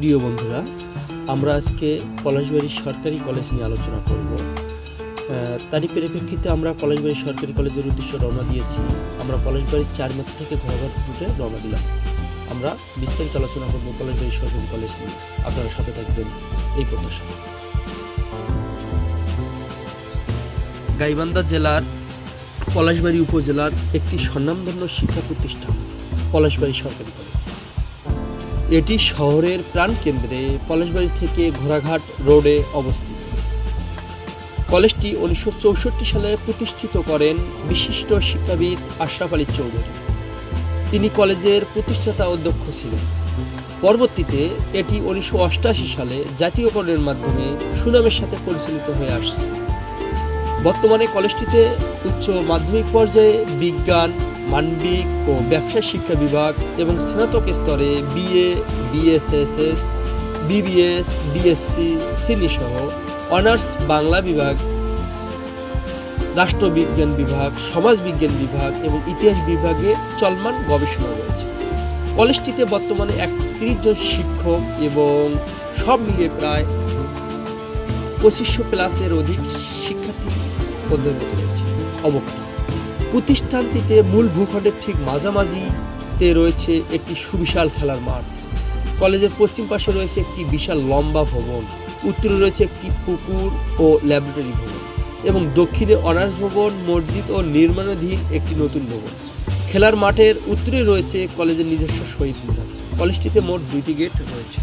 প্রিয় বন্ধুরা, আমরা আজকে পলাশবাড়ি সরকারি কলেজ নিয়ে আলোচনা করব। তারই পরিপ্রেক্ষিতে আমরা পলাশবাড়ি সরকারি কলেজের উদ্দেশ্যে রওনা দিয়েছি। আমরা পলাশবাড়ির চার মাথা থেকে ঘোড়াঘাট রুটে রওনা দিলাম। আমরা বিস্তারিত আলোচনা করব পলাশবাড়ি সরকারি কলেজ নিয়ে। আপনারা সাথে থাকবেন এই প্রত্যাশা গাইবান্ধা জেলার পলাশবাড়ি উপজেলার একটি স্বনামধন্য শিক্ষা প্রতিষ্ঠান, পলাশবাড়ি সরকারি কলেজ। এটি শহরের প্রাণকেন্দ্রে পলাশবাড়ি থেকে ঘোড়াঘাট রোডে অবস্থিত। কলেজটি উনিশশো চৌষট্টি সালে প্রতিষ্ঠিত করেন বিশিষ্ট শিক্ষাবিদ আশরাফ আলী চৌধুরী। তিনি কলেজের প্রতিষ্ঠাতা অধ্যক্ষ ছিলেন। পরবর্তীতে এটি উনিশশো সালে জাতীয়করণের মাধ্যমে সুনামের সাথে পরিচালিত হয়ে আসছে। বর্তমানে কলেজটিতে উচ্চ মাধ্যমিক পর্যায়ে বিজ্ঞান মানবিক ও ব্যবসা শিক্ষা বিভাগ এবং স্নাতক স্তরে বিএ, বিএসএসএস, বিবিএস, বিএসসি সিলি সহ অনার্স বাংলা বিভাগ, রাষ্ট্রবিজ্ঞান বিভাগ, সমাজবিজ্ঞান বিভাগ এবং ইতিহাস বিভাগে চলমান গবেষণা রয়েছে। কলেজটিতে বর্তমানে একত্রিশ জন শিক্ষক এবং সব মিলিয়ে প্রায় পঁচিশশো প্লাসের অধিক শিক্ষার্থী অধ্যয়নরত রয়েছে। অবকাঠ প্রতিষ্ঠানটিতে মূল ভূখণ্ডের ঠিক মাঝামাঝিতে রয়েছে একটি সুবিশাল খেলার মাঠ। কলেজের পশ্চিম পাশে রয়েছে একটি বিশাল লম্বা ভবন। উত্তরে রয়েছে একটি পুকুর ও ল্যাবরেটরি ভবন এবং দক্ষিণে অনার্স ভবন, মসজিদ ও নির্মাণাধীন একটি নতুন ভবন। খেলার মাঠের উত্তরে রয়েছে কলেজের নিজস্ব শহীদ মিনার। কলেজটিতে মোট দুইটি গেট রয়েছে।